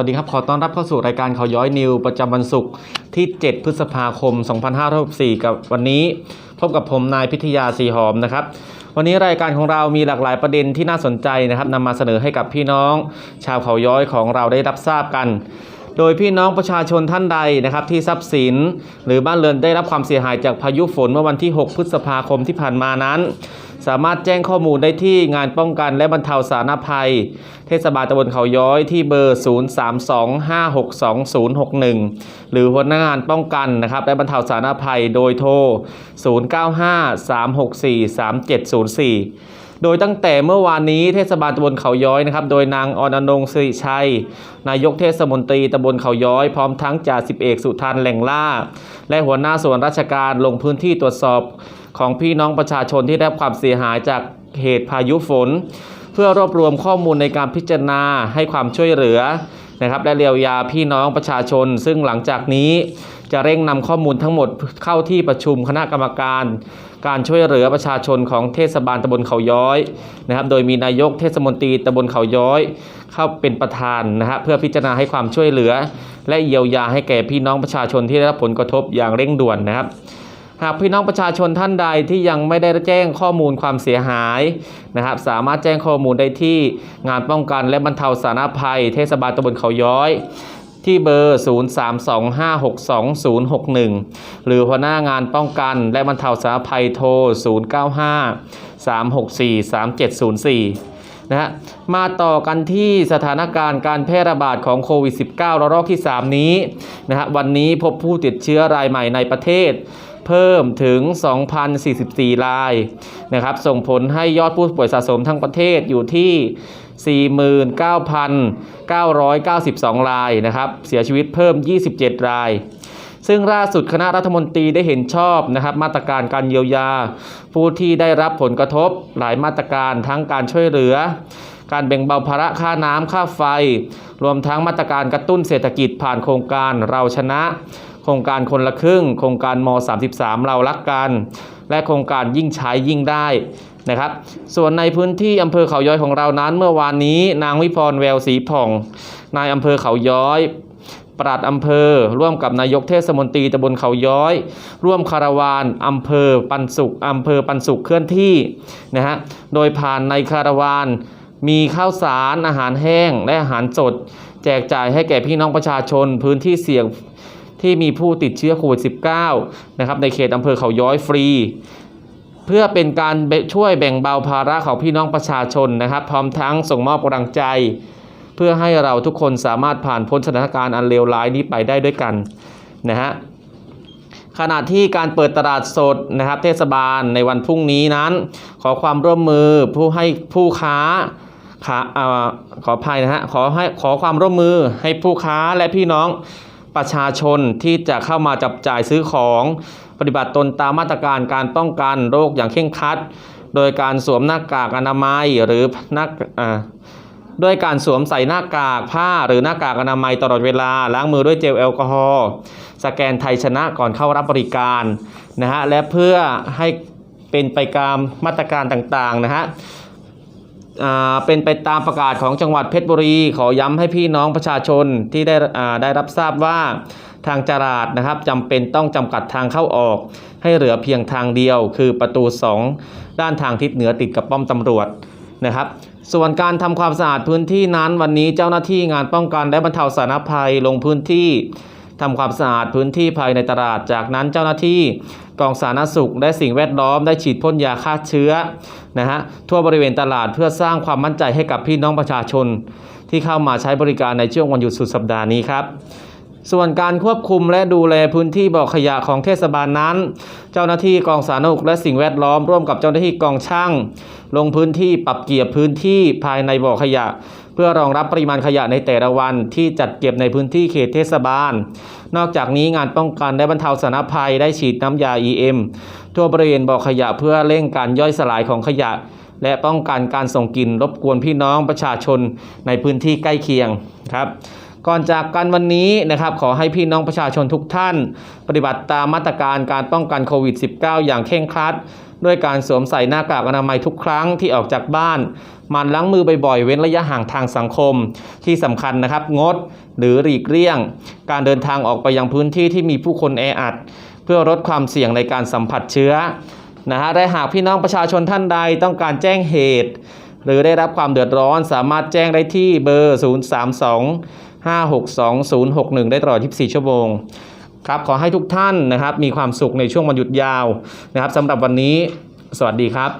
วัสดีครับ ขอต้อนรับเข้าสู่รายการเขาย้อยนิว ประจำวันศุกร์ที่ 7 พฤษภาคม 2564 กับวันนี้ พบกับผมนายพิทยาสีหอมนะครับ วันนี้รายการของเรามีหลากหลายประเด็นที่น่าสนใจนะครับนำมาเสนอให้กับพี่น้อง ชาวเขาย้อยของเราได้รับทราบกัน โดยพี่น้องประชาชนท่านใดนะครับที่ทรัพย์สิน หรือบ้านเรือนได้รับความเสียหายจากพายุฝนเมื่อวันที่ 6 พฤษภาคมที่ผ่านมานั้น สามารถแจ้งข้อมูลได้ที่งานป้องกันและบรรเทาสาธารณภัย เทศบาลตำบลเขาย้อยที่เบอร์ 0325620061 หรือหัวหน้างานป้องกันนะครับและบรรเทาสาธารณภัยโดยโทร 0953643704โดยตั้งแต่เมื่อวานนี้เทศบาลตำบลเขาย้อยนะครับ โดยนางออนอนงสิริชัย นายกเทศมนตรีตำบลเขาย้อย พร้อมทั้งจ่าสิบเอกสุทันแหล่งล่า และหัวหน้าส่วนราชการลงพื้นที่ตรวจสอบ ของพี่น้องประชาชนที่ได้รับความเสียหายจากเหตุพายุฝน เพื่อรวบรวมข้อมูลในการพิจารณาให้ความช่วยเหลือนะครับและเยียวยาพี่น้องประชาชน ซึ่งหลังจากนี้จะเร่งนำข้อมูลทั้งหมดเข้าที่ประชุมคณะกรรมการ การช่วยเหลือประชาชนของเทศบาลตำบลเขาย้อยนะครับ โดยมีนายกเทศมนตรีตำบลเขาย้อย เข้าเป็นประธานนะฮะเพื่อพิจารณาให้ความช่วยเหลือ และเยียวยาให้แก่พี่น้องประชาชนที่ได้รับผลกระทบอย่างเร่งด่วนนะครับ หากพี่น้องประชาชนท่านใดที่ยังไม่ได้แจ้งข้อมูลความเสียหายนะครับ สามารถแจ้งข้อมูลได้ที่งานป้องกันและบรรเทาสาธารณภัย เทศบาลตำบลเขาย้อย ที่เบอร์ 0325620061 หรือหัวหน้างานป้องกันและบรรเทาสาธารณภัยโทร 0953643704นะฮะมาต่อกันที่สถานการณ์การแพร่ระบาดของโควิด -19 ระลอกที่ 3 นี้นะฮะวันนี้พบผู้ติดเชื้อรายใหม่ในประเทศ เพิ่มถึง 2,044 รายนะครับ ส่งผลให้ยอดผู้ป่วยสะสมทั้งประเทศอยู่ที่ 49,992 รายนะครับ เสียชีวิตเพิ่ม 27 ราย ซึ่งล่าสุดคณะรัฐมนตรีได้เห็นชอบนะครับ มาตรการการเยียวยา ผู้ที่ได้รับผลกระทบหลายมาตรการทั้งการช่วยเหลือ การแบ่งเบาภาระค่าน้ำค่าไฟ รวมทั้งมาตรการกระตุ้นเศรษฐกิจผ่านโครงการเราชนะ โครงการคนละครึ่ง โครงการม 33 เรารักกัน และโครงการยิ่งใช้ยิ่งได้นะครับ ส่วนในพื้นที่อำเภอเขาย้อยของเรานั้น เมื่อวานนี้นางวิพรแววศรีผ่อง นายอำเภอเขาย้อยปลัดอำเภอ ร่วมกับนายกเทศมนตรีตำบลเขาย้อย ร่วมคาราวานอำเภอปันสุขอำเภอปันสุขเคลื่อนที่นะฮะโดยผ่านในคาราวานมีข้าวสารอาหารแห้งและอาหารสด แจกจ่ายให้แก่พี่น้องประชาชนพื้นที่เสี่ยง ที่มีผู้ติดเชื้อโควิด -19 นะครับในเขตอำเภอเขาย้อยฟรี เพื่อเป็นการช่วยแบ่งเบาภาระของพี่น้องประชาชนนะครับ พร้อมทั้งส่งมอบกำลังใจ เพื่อให้เราทุกคนสามารถผ่านพ้นสถานการณ์อันเลวร้ายนี้ไปได้ด้วยกันนะฮะขณะที่การเปิดตลาดสดนะครับ เทศบาลในวันพรุ่งนี้นั้น ขอความร่วมมือผู้ให้ผู้ค้าขาอ่าขออภัยนะฮะขอให้ขอความร่วมมือให้ผู้ค้าและพี่น้อง ประชาชนที่จะเข้ามาจับจ่ายซื้อของปฏิบัติตนตามมาตรการการป้องกันโรคอย่างเคร่งครัด โดยการสวมหน้ากากอนามัยหรือหน้าด้วยการสวมใส่หน้ากากผ้าหรือหน้ากากอนามัยตลอดเวลาล้างมือด้วยเจลแอลกอฮอล์สแกนไทยชนะก่อนเข้ารับบริการนะฮะและเพื่อให้เป็นไปตามมาตรการต่างๆนะฮะ เป็นไปตามประกาศของจังหวัดเพชรบุรี ขอย้ำให้พี่น้องประชาชนที่ได้ได้รับทราบว่าทางจราดนะครับจำเป็นต้องจำกัดทางเข้าออก ให้เหลือเพียงทางเดียว คือประตู 2 ด้านทางทิศเหนือติดกับป้อมตำรวจนะครับ ส่วนการทำความสะอาดพื้นที่นั้นวันนี้เจ้าหน้าที่งานป้องกันและบรรเทาสาธารณภัยลงพื้นที่ ทำความสะอาดพื้นที่ภายในตลาด จากนั้นเจ้าหน้าที่กองสาธารณสุขและสิ่งแวดล้อมได้ฉีดพ่นยาฆ่าเชื้อนะฮะทั่วบริเวณตลาดเพื่อสร้างความมั่นใจให้กับพี่น้องประชาชน ที่เข้ามาใช้บริการในช่วงวันหยุดสุดสัปดาห์นี้ครับส่วนการควบคุมและดูแลพื้นที่บ่อขยะของเทศบาลนั้น เจ้าหน้าที่กองสาธารณสุขและสิ่งแวดล้อมร่วมกับเจ้าหน้าที่กองช่าง ลงพื้นที่ปรับเกียบพื้นที่ภายในบ่อขยะ พื่อรองรับปริมาณขยะในแต่ละวันที่จัดเก็บในพื้นที่เขตเทศบาล นอกจากนี้งานป้องกันและบรรเทาสาธารณภัยได้ฉีดน้ำยา EM ทั่วบริเวณบ่อขยะเพื่อเร่งการย่อยสลายของขยะ และป้องกันการส่งกลิ่นรบกวนพี่น้องประชาชนในพื้นที่ใกล้เคียงครับก่อนจากกันวันนี้นะครับขอให้พี่น้องประชาชนทุกท่าน ปฏิบัติตามมาตรการการป้องกันโควิด -19 อย่างเคร่งครัด ด้วยการสวมใส่หน้ากากอนามัยทุกครั้งที่ออกจากบ้านมันล้างมือบ่อยๆ เว้นระยะห่างทางสังคม ที่สำคัญนะครับงดหรือหลีกเลี่ยง การเดินทางออกไปยังพื้นที่ที่มีผู้คนแออัด เพื่อลดความเสี่ยงในการสัมผัสเชื้อนะฮะและหากพี่น้องประชาชนท่านใดต้องการแจ้งเหตุ หรือได้รับความเดือดร้อนสามารถแจ้งได้ที่เบอร์ 032 562 061 ได้ตลอด 24 ชั่วโมง ครับขอให้ทุกท่านนะครับ มีความสุขในช่วงวันหยุดยาวนะครับสำหรับวันนี้ สวัสดีครับ